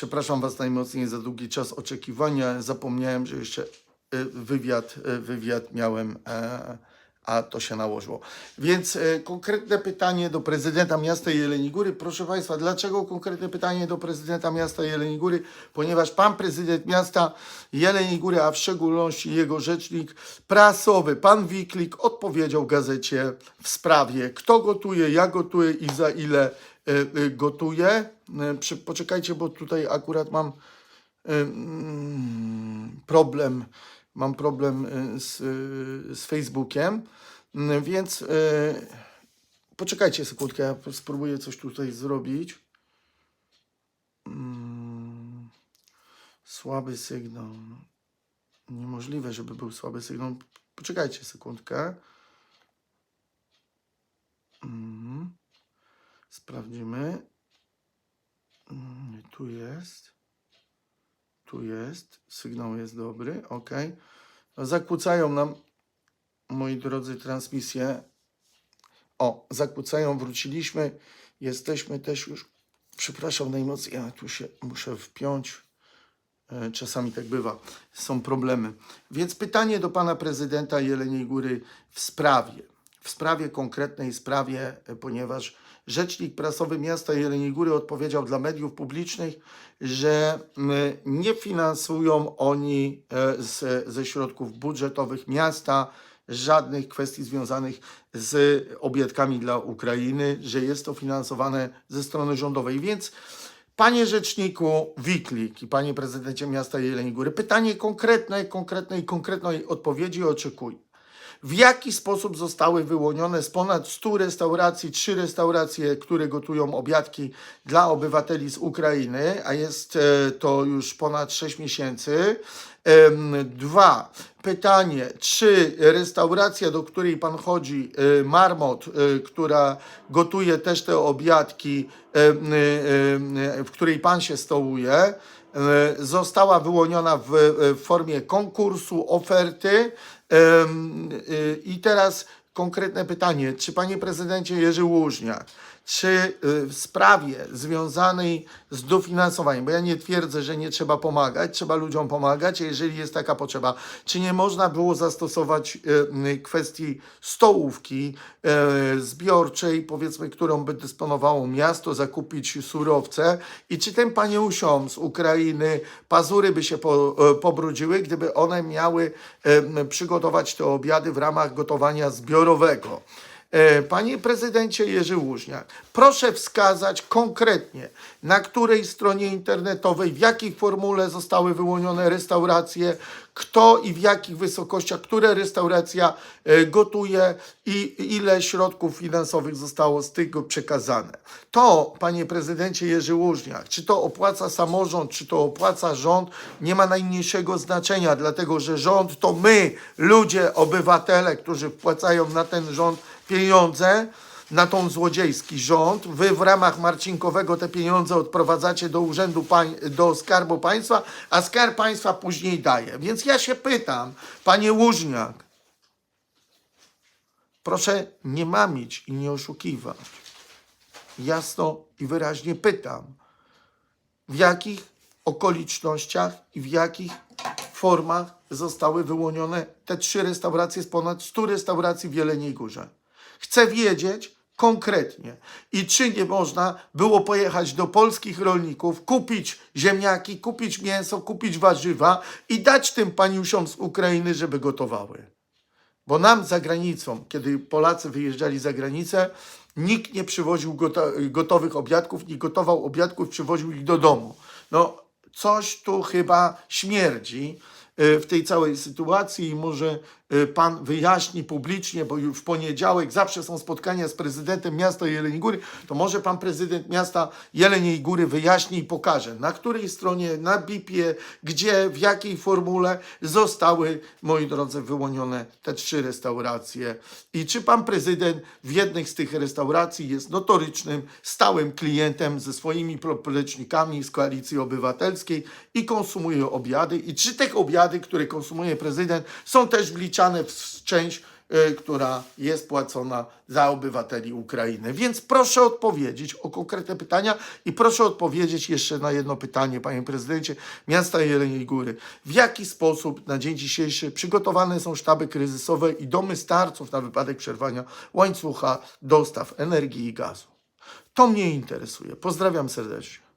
Przepraszam Was najmocniej za długi czas oczekiwania. Zapomniałem, że jeszcze y, wywiad, y, wywiad miałem, e, a to się nałożyło. Więc e, konkretne pytanie do prezydenta miasta Jeleni Góry. Proszę Państwa, dlaczego konkretne pytanie do prezydenta miasta Jeleni Góry? Ponieważ pan prezydent miasta Jeleni Góry, a w szczególności jego rzecznik prasowy, pan Wiklik, odpowiedział gazecie w sprawie, kto gotuje, jak gotuje i za ile e, e, gotuje. E, Poczekajcie, bo tutaj akurat mam mm, problem, mam problem z, z Facebookiem, Mm, więc poczekajcie sekundkę, ja spróbuję coś tutaj zrobić. Mm, Słaby sygnał. Niemożliwe, żeby był słaby sygnał. Poczekajcie sekundkę. Sprawdzimy. Mm, Tu jest. Tu jest. Sygnał jest dobry. Ok. No, zakłócają nam, moi drodzy, transmisję. O, zakłócają, wróciliśmy. Jesteśmy też już. Przepraszam najmocniej, ja tu się muszę wpiąć. E, Czasami tak bywa, są problemy. Więc pytanie do pana prezydenta Jeleniej Góry w sprawie, w sprawie konkretnej sprawie, e, ponieważ rzecznik prasowy miasta Jeleniej Góry odpowiedział dla mediów publicznych, że nie finansują oni e, z, ze środków budżetowych miasta żadnych kwestii związanych z obiadkami dla Ukrainy, że jest to finansowane ze strony rządowej. Więc Panie Rzeczniku Wiklik i Panie Prezydencie Miasta Jeleni Góry, pytanie konkretne, konkretnej, konkretnej odpowiedzi oczekuję. W jaki sposób zostały wyłonione z ponad 100 restauracji, trzy restauracje, które gotują obiadki dla obywateli z Ukrainy, a jest e, to już ponad 6 miesięcy. Dwa, pytanie, czy restauracja, do której pan chodzi, e, Marmot, e, która gotuje też te obiadki, w której pan się stołuje, została wyłoniona w, w formie konkursu, oferty. Y, I teraz konkretne pytanie, czy panie prezydencie Jerzy Łużniak, czy y, w sprawie związanej z dofinansowaniem, bo ja nie twierdzę, że nie trzeba pomagać, trzeba ludziom pomagać, jeżeli jest taka potrzeba, czy nie można było zastosować y, y, kwestii stołówki zbiorczej, powiedzmy, którą by dysponowało miasto, zakupić surowce i czy tym paniusiom z Ukrainy pazury by się po, pobrudziły, gdyby one miały przygotować te obiady w ramach gotowania zbiorowego. E, Panie prezydencie Jerzy Łużniak, proszę wskazać konkretnie, na której stronie internetowej, w jakiej formule zostały wyłonione restauracje, kto i w jakich wysokościach, które restauracja e, gotuje i ile środków finansowych zostało z tego przekazane. To, panie prezydencie Jerzy Łużniak, czy to opłaca samorząd, czy to opłaca rząd, nie ma najmniejszego znaczenia, dlatego że rząd to my, ludzie, obywatele, którzy wpłacają na ten rząd pieniądze, na tą złodziejski rząd. Wy w ramach Marcinkowego te pieniądze odprowadzacie do urzędu, do Skarbu Państwa, a Skarb Państwa później daje. Więc ja się pytam, panie Łużniak, proszę nie mamić i nie oszukiwać. Jasno i wyraźnie pytam, w jakich okolicznościach i w jakich formach zostały wyłonione te trzy restauracje z ponad 100 restauracji w Jeleniej Górze. Chcę wiedzieć konkretnie i czy nie można było pojechać do polskich rolników, kupić ziemniaki, kupić mięso, kupić warzywa i dać tym paniusiom z Ukrainy, żeby gotowały. Bo nam za granicą, kiedy Polacy wyjeżdżali za granicę, nikt nie przywoził goto- gotowych obiadków, nie gotował obiadków, przywoził ich do domu. No, coś tu chyba śmierdzi y, w tej całej sytuacji i może pan wyjaśni publicznie, bo już w poniedziałek zawsze są spotkania z prezydentem miasta Jeleniej Góry, to może pan prezydent miasta Jeleniej Góry wyjaśni i pokaże, na której stronie, na BIP-ie, gdzie, w jakiej formule zostały, moi drodzy, wyłonione te trzy restauracje. I czy pan prezydent w jednej z tych restauracji jest notorycznym, stałym klientem ze swoimi poplecznikami z Koalicji Obywatelskiej i konsumuje obiady? I czy te obiady, które konsumuje prezydent są też wliczane w część y, która jest płacona za obywateli Ukrainy. Więc proszę odpowiedzieć o konkretne pytania i proszę odpowiedzieć jeszcze na jedno pytanie, panie prezydencie miasta Jeleniej Góry. W jaki sposób na dzień dzisiejszy przygotowane są sztaby kryzysowe i domy starców na wypadek przerwania łańcucha dostaw energii i gazu? To mnie interesuje. Pozdrawiam serdecznie.